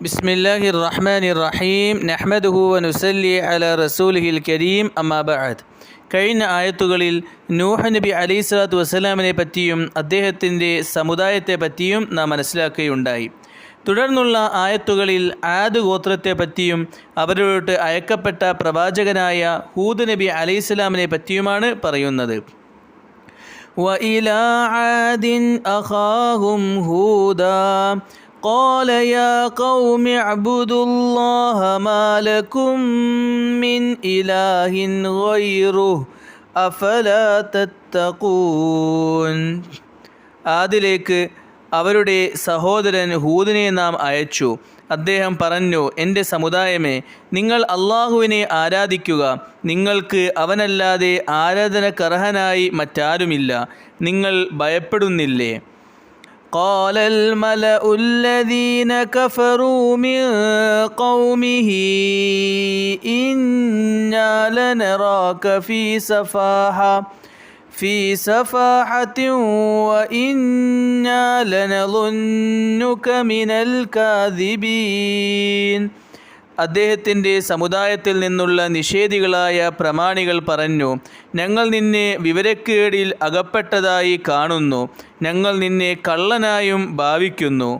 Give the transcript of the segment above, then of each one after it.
بسم الله الرحمن الرحيم نحمده ونسلي على رسوله الكريم أما بعد കഴിഞ്ഞ ആയത്തുകളിൽ നൂഹ് നബി അലൈഹി സ്വലാത്തു വസ്സലാമിനെ പറ്റിയും അദ്ദേഹത്തിൻ്റെ സമുദായത്തെ പറ്റിയും നാം മനസ്സിലാക്കുകയുണ്ടായി തുടർന്നുള്ള ആയത്തുകളിൽ ആദ് ഗോത്രത്തെ പറ്റിയും അവരോട്ട് അയക്കപ്പെട്ട പ്രവാചകനായ ഹൂദ് നബി അലൈഹി സ്വലാമിനെ പറ്റിയുമാണ് പറയുന്നത് وإلى عاد أخاهم هودا قال يا قوم اعبدوا الله ما لكم من إله غيره أفلا تتقون ആദിലേക്ക് അവരുടെ സഹോദരൻ ഹൂദിനെ നാം അയച്ചു അദ്ദേഹം പറഞ്ഞു എൻ്റെ സമുദായമേ നിങ്ങൾ അള്ളാഹുവിനെ ആരാധിക്കുക നിങ്ങൾക്ക് അവനല്ലാതെ ആരാധനക്കർഹനായി മറ്റാരുമില്ല നിങ്ങൾ ഭയപ്പെടുന്നില്ലേ قال الملأ الذين كفروا من قومه إنا لنراك في سفاحة في سفاحة وإنا لنظنك من الكاذبين അദ്ദേഹത്തിൻ്റെ സമുദായത്തിൽ നിന്നുള്ള നിഷേധികളായ പ്രമാണികൾ പറഞ്ഞു ഞങ്ങൾ നിന്നെ വിവരക്കേടിൽ അകപ്പെട്ടതായി കാണുന്നു ഞങ്ങൾ നിന്നെ കള്ളനായും ഭാവിക്കുന്നു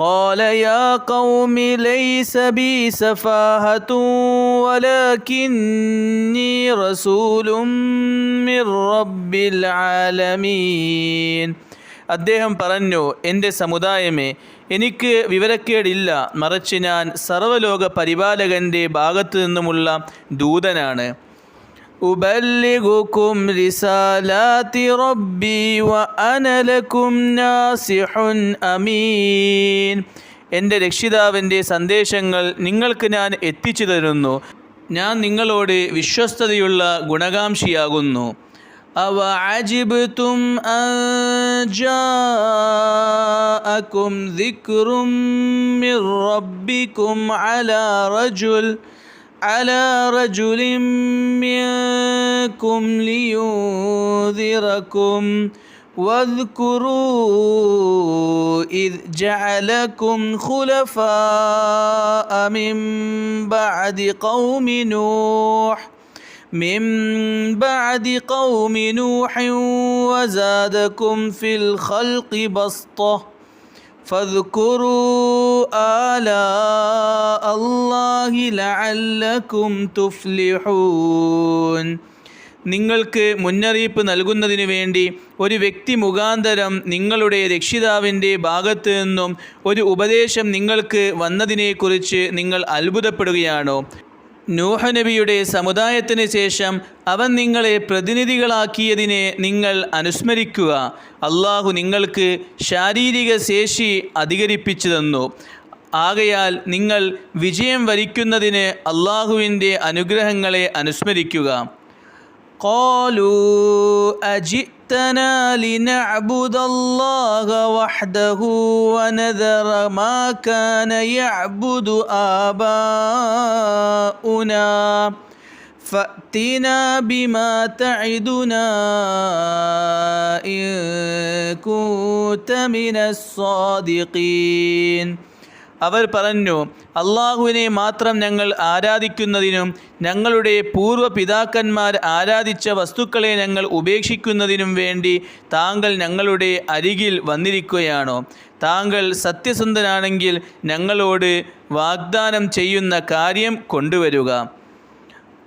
قال يا قوم ليس بي سفاهة ولكني رسول من رب العالمين അദ്ദേഹം പറഞ്ഞു എൻ്റെ സമുദായമേ എനിക്ക് വിവരക്കേടില്ല മറിച്ച് ഞാൻ സർവ്വലോക പരിപാലകൻ്റെ ഭാഗത്തു നിന്നുമുള്ള ദൂതനാണ് أبلغكم رسالات ربي وأنا لكم ناصح أمين എൻ്റെ രക്ഷിതാവിൻ്റെ സന്ദേശങ്ങൾ നിങ്ങൾക്ക് ഞാൻ എത്തിച്ചു തരുന്നു ഞാൻ നിങ്ങളോട് വിശ്വസ്തതയുള്ള ഗുണകാംക്ഷിയാകുന്നു അവ عجبتم أن جاءكم ذكر من ربكم على رجل على رجل منكم لينذركم. واذكروا إذ جعلكم خلفاء من بعد قوم نوح من بعد قوم نوح وزادكم في الخلق بسطة فاذكروا آلاء الله لعلكم تفلحون നിങ്ങൾക്ക് മുന്നറിയിപ്പ് നൽകുന്നതിനു വേണ്ടി ഒരു വ്യക്തി മുഖാന്തരം നിങ്ങളുടെ രക്ഷിതാവിൻ്റെ ഭാഗത്തു നിന്നും ഒരു ഉപദേശം നിങ്ങൾക്ക് വന്നതിനെക്കുറിച്ച് നിങ്ങൾ അത്ഭുതപ്പെടുകയാണോ നൂഹ നബിയുടെ സമുദായത്തിന് ശേഷം അവൻ നിങ്ങളെ പ്രതിനിധികളാക്കിയതിനെ നിങ്ങൾ അനുസ്മരിക്കുക. അള്ളാഹു നിങ്ങൾക്ക് ശാരീരിക ശേഷി അധികരിപ്പിച്ചു തന്നു. ആകയാൽ നിങ്ങൾ വിജയം വരിക്കുന്നതിന് അള്ളാഹുവിന്റെ അനുഗ്രഹങ്ങളെ അനുസ്മരിക്കുക. കോലൂ അജി أجئتنا لنعبد الله وحده ونذر ما كان يعبد آباؤنا. فأتنا بما تعدنا إن كنت من الصادقين. അവർ പറഞ്ഞു അള്ളാഹുവിനെ മാത്രം ഞങ്ങൾ ആരാധിക്കുന്നതിനും ഞങ്ങളുടെ പൂർവ്വ പിതാക്കന്മാർ ആരാധിച്ച വസ്തുക്കളെ ഞങ്ങൾ ഉപേക്ഷിക്കുന്നതിനും വേണ്ടി താങ്കൾ ഞങ്ങളുടെ അരികിൽ വന്നിരിക്കുകയാണോ താങ്കൾ സത്യസന്ധനാണെങ്കിൽ ഞങ്ങളോട് വാഗ്ദാനം ചെയ്യുന്ന കാര്യം കൊണ്ടുവരിക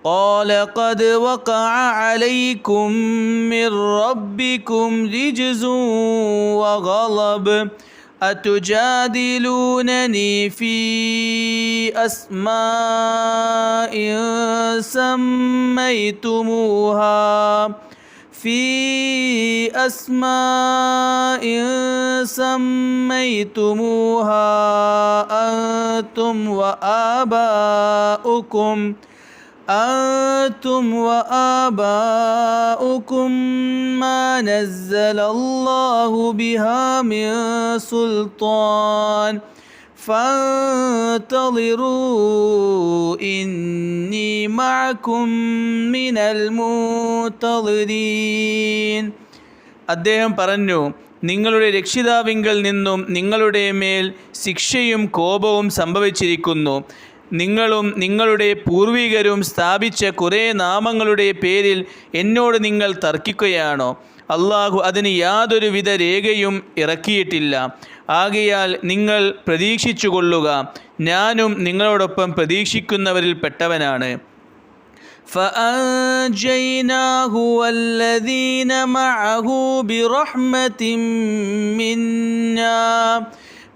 قال قد وقع عليكم من ربكم رجز وغضب أتجادلونني في أسماء سميتموها؟ في أسماء سميتموها أنتم وآباؤكم. أنتم وآباؤكم ما نزل الله بها من سلطان فانتظروا إني معكم من المنتظرين അദ്ദേഹം പറഞ്ഞു നിങ്ങളുടെ രക്ഷിതാവിങ്കൽ നിന്നും നിങ്ങളുടെ മേൽ ശിക്ഷയും കോപവും സംഭവിച്ചിരിക്കുന്നു നിങ്ങളും നിങ്ങളുടെ പൂർവികരും സ്ഥാപിച്ച കുറേ നാമങ്ങളുടെ പേരിൽ എന്നോട് നിങ്ങൾ തർക്കിക്കുകയാണോ അള്ളാഹു അതിന് യാതൊരുവിധ രേഖയും ഇറക്കിയിട്ടില്ല ആകയാൽ നിങ്ങൾ പ്രതീക്ഷിച്ചു കൊള്ളുക ഞാനും നിങ്ങളോടൊപ്പം പ്രതീക്ഷിക്കുന്നവരിൽ പെട്ടവനാണ് فأنجيناه والذين معه برحمة منا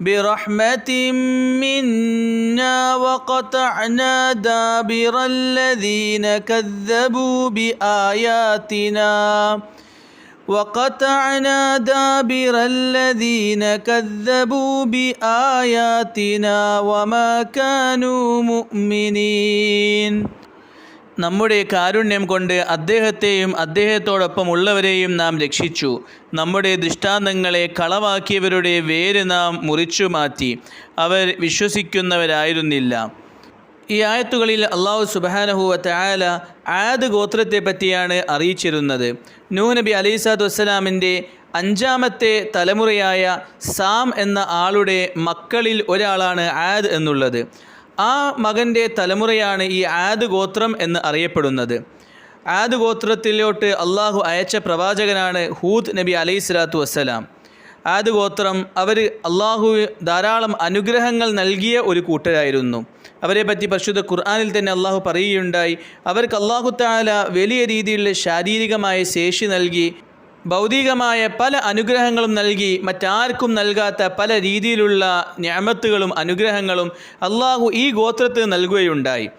برحمة منا وقطعنا دابر الذين كذبوا بآياتنا. وقطعنا دابر الذين كذبوا بآياتنا وما كانوا مؤمنين. നമ്മുടെ കാരുണ്യം കൊണ്ട് അദ്ദേഹത്തെയും അദ്ദേഹത്തോടൊപ്പം ഉള്ളവരെയും നാം രക്ഷിച്ചു. നമ്മുടെ ദൃഷ്ടാന്തങ്ങളെ കളവാക്കിയവരുടെ വേര് നാം മുറിച്ചു മാറ്റി. അവർ വിശ്വസിക്കുന്നവരായിരുന്നില്ല. ഈ ആയത്തുകളിൽ അള്ളാഹു സുബാനഹുവ തയാല ആദ് ഗോത്രത്തെ പറ്റിയാണ് അറിയിച്ചിരുന്നത്. നൂ നബി അലൈസാദ് വസ്സലാമിന്റെ അഞ്ചാമത്തെ തലമുറയായ സാം എന്ന ആളുടെ മക്കളിൽ ഒരാളാണ് ആദ് എന്നുള്ളത്. ആ മകന്റെ തലമുറയാണ് ഈ ആദ് ഗോത്രം എന്ന് അറിയപ്പെടുന്നത്. ആദ് ഗോത്രത്തിലോട്ട് അള്ളാഹു അയച്ച പ്രവാചകനാണ് ഹൂദ് നബി അലൈഹി സ്വലാത്തു വസ്സലാം. ആദ് ഗോത്രം അവർ അള്ളാഹു ധാരാളം അനുഗ്രഹങ്ങൾ നൽകിയ ഒരു കൂട്ടരായിരുന്നു. അവരെ പറ്റി പരിശുദ്ധ ഖുർആാനിൽ തന്നെ അള്ളാഹു പറയുകയുണ്ടായി. അവർക്ക് അള്ളാഹു താല വലിയ രീതിയിലുള്ള ശാരീരികമായ ശേഷി നൽകി ഭൗതികമായ പല അനുഗ്രഹങ്ങളും നൽകി മറ്റാർക്കും നൽകാത്ത പല രീതിയിലുള്ള ഞാമത്തുകളും അനുഗ്രഹങ്ങളും അള്ളാഹു ഈ ഗോത്രത്തിന് നൽകുകയുണ്ടായി.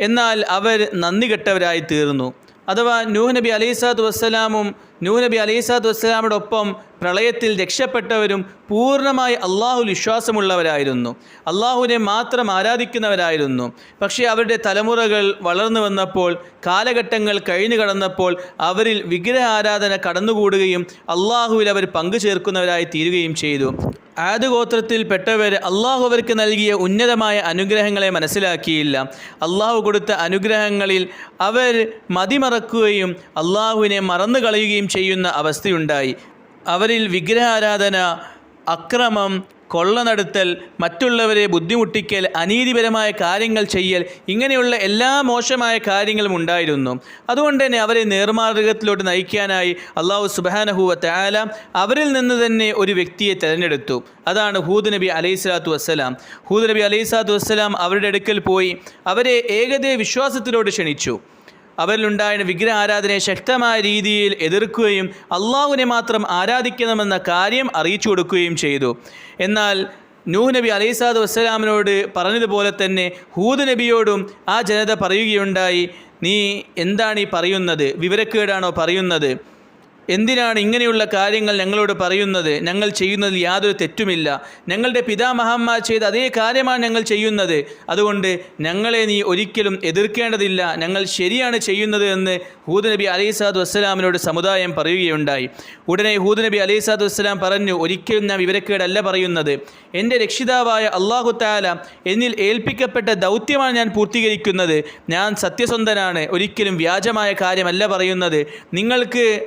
എന്നാൽ അവർ നന്ദി കെട്ടവരായി തീർന്നു. അഥവാ നൂഹ് നബി അലൈസാദ് വസ്സലാമും നൂഹ് നബി വസ്സലാമിയുടെ ഒപ്പം പ്രളയത്തിൽ രക്ഷപ്പെട്ടവരും പൂർണമായി അള്ളാഹു വിശ്വാസമുള്ളവരായിരുന്നു. അള്ളാഹുവിനെ മാത്രം ആരാധിക്കുന്നവരായിരുന്നു. പക്ഷേ അവരുടെ തലമുറകൾ വളർന്നു വന്നപ്പോൾ കാലഘട്ടങ്ങൾ കഴിഞ്ഞു കടന്നപ്പോൾ അവരിൽ വിഗ്രഹ ആരാധന കടന്നുകൂടുകയും അള്ളാഹുവിൽ അവർ പങ്കു ചേർക്കുന്നവരായി തീരുകയും ചെയ്തു. ആദ് ഗോത്രത്തിൽപ്പെട്ടവർ അള്ളാഹു അവർക്ക് നൽകിയ ഉന്നതമായ അനുഗ്രഹങ്ങളെ മനസ്സിലാക്കിയില്ല. അള്ളാഹു കൊടുത്ത അനുഗ്രഹങ്ങളിൽ അവർ മതിമറക്കുകയും അള്ളാഹുവിനെ മറന്നു കളയുകയും ചെയ്യുന്ന അവസ്ഥയുണ്ടായി. അവരിൽ വിഗ്രഹാരാധന അക്രമം കൊള്ള നടത്തൽ മറ്റുള്ളവരെ ബുദ്ധിമുട്ടിക്കൽ അനീതിപരമായ കാര്യങ്ങൾ ചെയ്യൽ ഇങ്ങനെയുള്ള എല്ലാ മോശമായ കാര്യങ്ങളും ഉണ്ടായിരുന്നു. അതുകൊണ്ട് തന്നെ അവരെ നേർമാർഗത്തിലോട്ട് നയിക്കാനായി അള്ളാഹു സുബാനഹുവ താല അവരിൽ നിന്ന് തന്നെ ഒരു വ്യക്തിയെ തിരഞ്ഞെടുത്തു. അതാണ് ഹൂദ് നബി അലൈഹി സ്വലാത്തു വസ്സലാം. ഹൂദ് നബി അലൈഹി സ്വലാത്തു വസ്സലാം അവരുടെ അടുക്കൽ പോയി അവരെ ഏകദേ വിശ്വാസത്തിലോട്ട് ക്ഷണിച്ചു. അവരിലുണ്ടായ വിഗ്രഹ ആരാധനയെ ശക്തമായ രീതിയിൽ എതിർക്കുകയും അള്ളാഹുവിനെ മാത്രം ആരാധിക്കണമെന്ന കാര്യം അറിയിച്ചു കൊടുക്കുകയും ചെയ്തു. എന്നാൽ നൂഹ് നബി അലൈസാദ് വസ്സലാമിനോട് പറഞ്ഞതുപോലെ തന്നെ ഹൂദ് നബിയോടും ആ ജനത പറയുകയുണ്ടായി നീ എന്താണ് ഈ പറയുന്നത്? വിവരക്കേടാണോ പറയുന്നത്? എന്തിനാണ് ഇങ്ങനെയുള്ള കാര്യങ്ങൾ ഞങ്ങളോട് പറയുന്നത്? ഞങ്ങൾ ചെയ്യുന്നതിൽ യാതൊരു തെറ്റുമില്ല. ഞങ്ങളുടെ പിതാമഹന്മാർ ചെയ്ത അതേ കാര്യമാണ് ഞങ്ങൾ ചെയ്യുന്നത്. അതുകൊണ്ട് ഞങ്ങളെ നീ ഒരിക്കലും എതിർക്കേണ്ടതില്ല. ഞങ്ങൾ ശരിയാണ് ചെയ്യുന്നത് എന്ന് ഹൂദ് നബി അലൈസാദ് വസ്സലാമിനോട് സമുദായം പറയുകയുണ്ടായി. ഉടനെ ഹൂദ് നബി അലൈസാദ് വസ്സലാം പറഞ്ഞു ഒരിക്കലും ഞാൻ വിവരക്കേടല്ല പറയുന്നത്. എന്റെ രക്ഷിതാവായ അള്ളാഹു താല എന്നിൽ ഏൽപ്പിക്കപ്പെട്ട ദൗത്യമാണ് ഞാൻ പൂർത്തീകരിക്കുന്നത്. ഞാൻ സത്യസന്ധനാണ്. ഒരിക്കലും വ്യാജമായ കാര്യമല്ല പറയുന്നത്. നിങ്ങൾക്ക്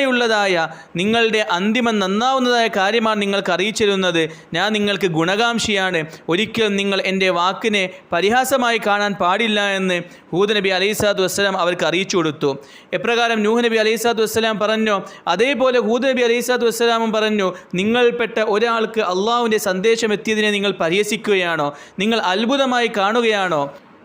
നന്മയുള്ളതായ നിങ്ങളുടെ അന്തിമം നന്നാവുന്നതായ കാര്യമാണ് നിങ്ങൾക്ക് അറിയിച്ചിരുന്നത്. ഞാൻ നിങ്ങൾക്ക് ഗുണകാംക്ഷിയാണ്. ഒരിക്കലും നിങ്ങൾ എന്റെ വാക്കിനെ പരിഹാസമായി കാണാൻ പാടില്ല എന്ന് ഹൂദ് നബി അലൈസാദ് വസ്സലാം അവർക്ക് അറിയിച്ചു കൊടുത്തു. എപ്രകാരം നൂഹ് നബി അലൈസാദ് വസ്സലാം പറഞ്ഞു അതേപോലെ ഹൂദ് നബി അലൈസാദ് വസ്സലാമും പറഞ്ഞു നിങ്ങൾപ്പെട്ട ഒരാൾക്ക് അള്ളാഹുവിന്റെ സന്ദേശം എത്തിയതിനെ നിങ്ങൾ പരിഹസിക്കുകയാണോ? നിങ്ങൾ അത്ഭുതമായി കാണുകയാണോ?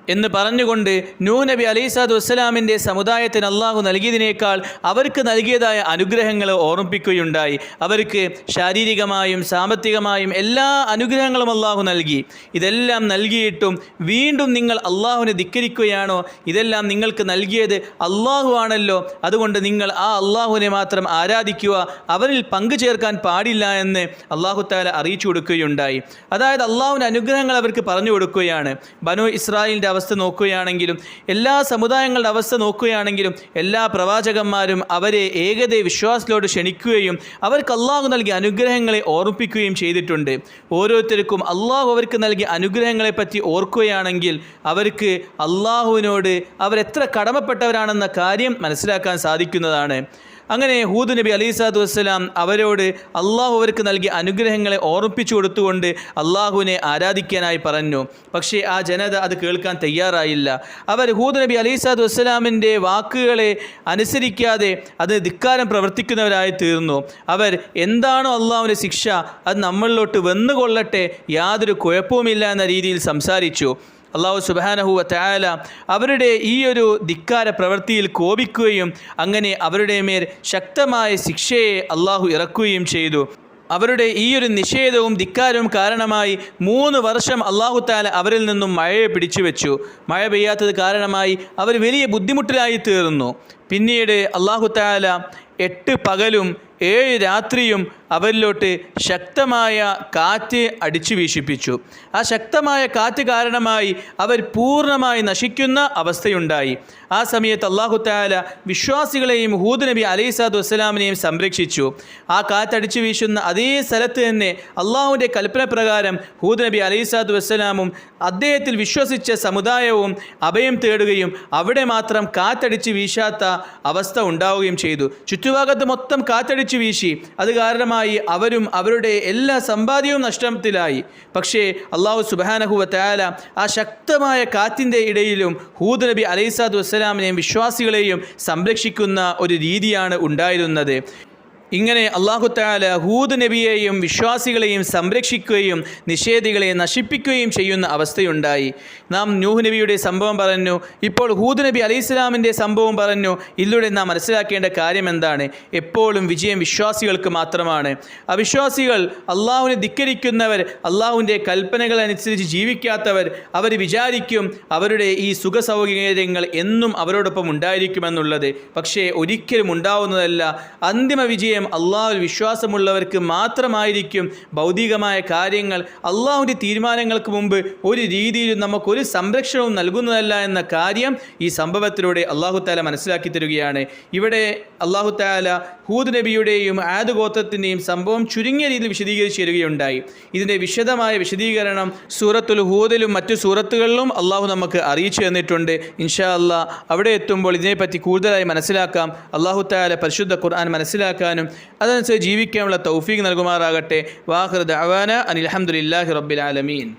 എന്ന് പറഞ്ഞുകൊണ്ട് നൂ നബി അലൈസാദ് വസ്സലാമിന്റെ സമുദായത്തിന് അള്ളാഹു നൽകിയതിനേക്കാൾ അവർക്ക് നൽകിയതായ അനുഗ്രഹങ്ങൾ ഓർമ്മിപ്പിക്കുകയുണ്ടായി. അവർക്ക് ശാരീരികമായും സാമ്പത്തികമായും എല്ലാ അനുഗ്രഹങ്ങളും അള്ളാഹു നൽകി. ഇതെല്ലാം നൽകിയിട്ടും വീണ്ടും നിങ്ങൾ അള്ളാഹുവിനെ ധിക്കരിക്കുകയാണോ? ഇതെല്ലാം നിങ്ങൾക്ക് നൽകിയത് അള്ളാഹു ആണല്ലോ. അതുകൊണ്ട് നിങ്ങൾ ആ അള്ളാഹുവിനെ മാത്രം ആരാധിക്കുക അവരിൽ പങ്കു ചേർക്കാൻ പാടില്ല എന്ന് അള്ളാഹു താല അറിയിച്ചു കൊടുക്കുകയുണ്ടായി. അതായത് അള്ളാഹുവിന്റെ അനുഗ്രഹങ്ങൾ അവർക്ക് പറഞ്ഞു കൊടുക്കുകയാണ്. ബനു ഇസ്രായേലിന്റെ അവസ്ഥ നോക്കുകയാണെങ്കിലും എല്ലാ സമുദായങ്ങളുടെ അവസ്ഥ നോക്കുകയാണെങ്കിലും എല്ലാ പ്രവാചകന്മാരും അവരെ ഏകതയെ വിശ്വാസത്തിലോട്ട് ക്ഷണിക്കുകയും അവർക്ക് അള്ളാഹു നൽകിയ അനുഗ്രഹങ്ങളെ ഓർമ്മിപ്പിക്കുകയും ചെയ്തിട്ടുണ്ട്. ഓരോരുത്തർക്കും അള്ളാഹു അവർക്ക് നൽകിയ അനുഗ്രഹങ്ങളെ പറ്റി ഓർക്കുകയാണെങ്കിൽ അവർക്ക് അള്ളാഹുവിനോട് അവരെത്ര കടമപ്പെട്ടവരാണെന്ന കാര്യം മനസ്സിലാക്കാൻ സാധിക്കുന്നതാണ്. അങ്ങനെ ഹൂദ് നബി അലൈഹി സ്വലാത്തു വസ്സലാം അവരോട് അള്ളാഹു അവർക്ക് നൽകിയ അനുഗ്രഹങ്ങളെ ഓർമ്മിപ്പിച്ചു കൊടുത്തുകൊണ്ട് അള്ളാഹുവിനെ ആരാധിക്കാനായി പറഞ്ഞു. പക്ഷേ ആ ജനത അത് കേൾക്കാൻ തയ്യാറായില്ല. അവർ ഹൂദ് നബി അലൈഹി സ്വലാത്തു വസ്സലാമിന്റെ വാക്കുകളെ അനുസരിക്കാതെ അത് ധിക്കാരം പ്രവർത്തിക്കുന്നവരായി തീർന്നു. അവർ എന്താണോ അള്ളാഹുവിന്റെ ശിക്ഷ അത് നമ്മളിലോട്ട് വന്നുകൊള്ളട്ടെ യാതൊരു കുഴപ്പവുമില്ല എന്ന രീതിയിൽ സംസാരിച്ചു. അള്ളാഹു സുബാനഹുവ തയാല അവരുടെ ഈ ഒരു ധിക്കാര പ്രവൃത്തിയിൽ കോപിക്കുകയും അങ്ങനെ അവരുടെ മേൽ ശക്തമായ ശിക്ഷയെ അള്ളാഹു ഇറക്കുകയും ചെയ്തു. അവരുടെ ഈ ഒരു നിഷേധവും ധിക്കാരവും കാരണമായി മൂന്ന് വർഷം അള്ളാഹു താല അവരിൽ നിന്നും മഴയെ പിടിച്ചു വെച്ചു. മഴ പെയ്യാത്തത് കാരണമായി അവർ വലിയ ബുദ്ധിമുട്ടിലായി തീർന്നു. പിന്നീട് അള്ളാഹു താല എട്ട് പകലും ഏഴ് രാത്രിയും അവരിലോട്ട് ശക്തമായ കാറ്റ് അടിച്ചു വീശിപ്പിച്ചു. ആ ശക്തമായ കാറ്റ് കാരണമായി അവർ പൂർണമായി നശിക്കുന്ന അവസ്ഥയുണ്ടായി. ആ സമയത്ത് അള്ളാഹു താല വിശ്വാസികളെയും ഹൂദ് നബി അലൈഹി സാദു വസ്സലാമിനെയും സംരക്ഷിച്ചു. ആ കാറ്റടിച്ചു വീശുന്ന അതേ സ്ഥലത്ത് തന്നെ അള്ളാഹുവിന്റെ കൽപ്പന പ്രകാരം ഹൂദ് നബി അലൈഹി സാദു വസ്സലാമും അദ്ദേഹത്തിൽ വിശ്വസിച്ച സമുദായവും അഭയം തേടുകയും അവിടെ മാത്രം കാറ്റടിച്ച് വീശാത്ത അവസ്ഥ ഉണ്ടാവുകയും ചെയ്തു. ചുറ്റുഭാഗത്ത് മൊത്തം കാറ്റടിച്ചു വീശി. അത് കാരണമായി അവരും അവരുടെ എല്ലാ സമ്പാദ്യവും നഷ്ടത്തിലായി. പക്ഷേ അള്ളാഹു സുബാനഹുവ തയാല ആ ശക്തമായ കാറ്റിന്റെ ഇടയിലും ഹൂദ് നബി അലൈസാദ് വസ്സലാമിനെയും വിശ്വാസികളെയും സംരക്ഷിക്കുന്ന ഒരു രീതിയാണ് ഉണ്ടായിരുന്നത്. ഇങ്ങനെ അള്ളാഹു താല ഹൂദ് നബിയെയും വിശ്വാസികളെയും സംരക്ഷിക്കുകയും നിഷേധികളെ നശിപ്പിക്കുകയും ചെയ്യുന്ന അവസ്ഥയുണ്ടായി. നാം നൂഹ് നബിയുടെ സംഭവം പറഞ്ഞു. ഇപ്പോൾ ഹൂദ് നബി അലൈഹി ഇസ്ലാമിന്റെ സംഭവം പറഞ്ഞു. ഇതിലൂടെ നാം മനസ്സിലാക്കേണ്ട കാര്യം എന്താണ്? എപ്പോഴും വിജയം വിശ്വാസികൾക്ക് മാത്രമാണ്. അവിശ്വാസികൾ അള്ളാഹുവിനെ ധിക്കരിക്കുന്നവർ അള്ളാഹുവിന്റെ കൽപ്പനകൾ അനുസരിച്ച് ജീവിക്കാത്തവർ അവർ വിചാരിക്കും അവരുടെ ഈ സുഖ സൗകര്യങ്ങൾ എന്നും അവരോടൊപ്പം ഉണ്ടായിരിക്കുമെന്നുള്ളത്. പക്ഷേ ഒരിക്കലും ഉണ്ടാവുന്നതല്ല. അന്തിമ വിജയം അള്ളാഹുവിൽ വിശ്വാസമുള്ളവർക്ക് മാത്രമായിരിക്കും ഭൗതികമായ കാര്യങ്ങൾ. അള്ളാഹുവിന്റെ തീരുമാനങ്ങൾക്ക് മുമ്പ് ഒരു രീതിയിലും നമുക്കൊരു സംരക്ഷണവും നൽകുന്നതല്ല എന്ന കാര്യം ഈ സംഭവത്തിലൂടെ അള്ളാഹു താല മനസ്സിലാക്കി തരികയാണ്. ഇവിടെ അള്ളാഹു താല ഹൂദ് നബിയുടെയും ആദ് ഗോത്രത്തിന്റെയും സംഭവം ചുരുങ്ങിയ രീതിയിൽ വിശദീകരിച്ച് തരികയുണ്ടായി. ഇതിന്റെ വിശദമായ വിശദീകരണം സൂറത്തുൽ ഹൂദിലും മറ്റു സൂറത്തുകളിലും അള്ളാഹു നമുക്ക് അറിയിച്ചു തന്നിട്ടുണ്ട്. ഇൻഷാ അള്ളാഹ് അവിടെ എത്തുമ്പോൾ ഇതിനെപ്പറ്റി കൂടുതലായി മനസ്സിലാക്കാം. അള്ളാഹു താല പരിശുദ്ധ ഖുർആൻ മനസ്സിലാക്കാനും അതനുസരിച്ച് ജീവിക്കാനുള്ള തൗഫീഖ് നൽകുമാറാകട്ടെ. വാഹൃദ് അവാന അനിൽഹമുല്ലാഹി റബ്ബിൽ ആലമീൻ.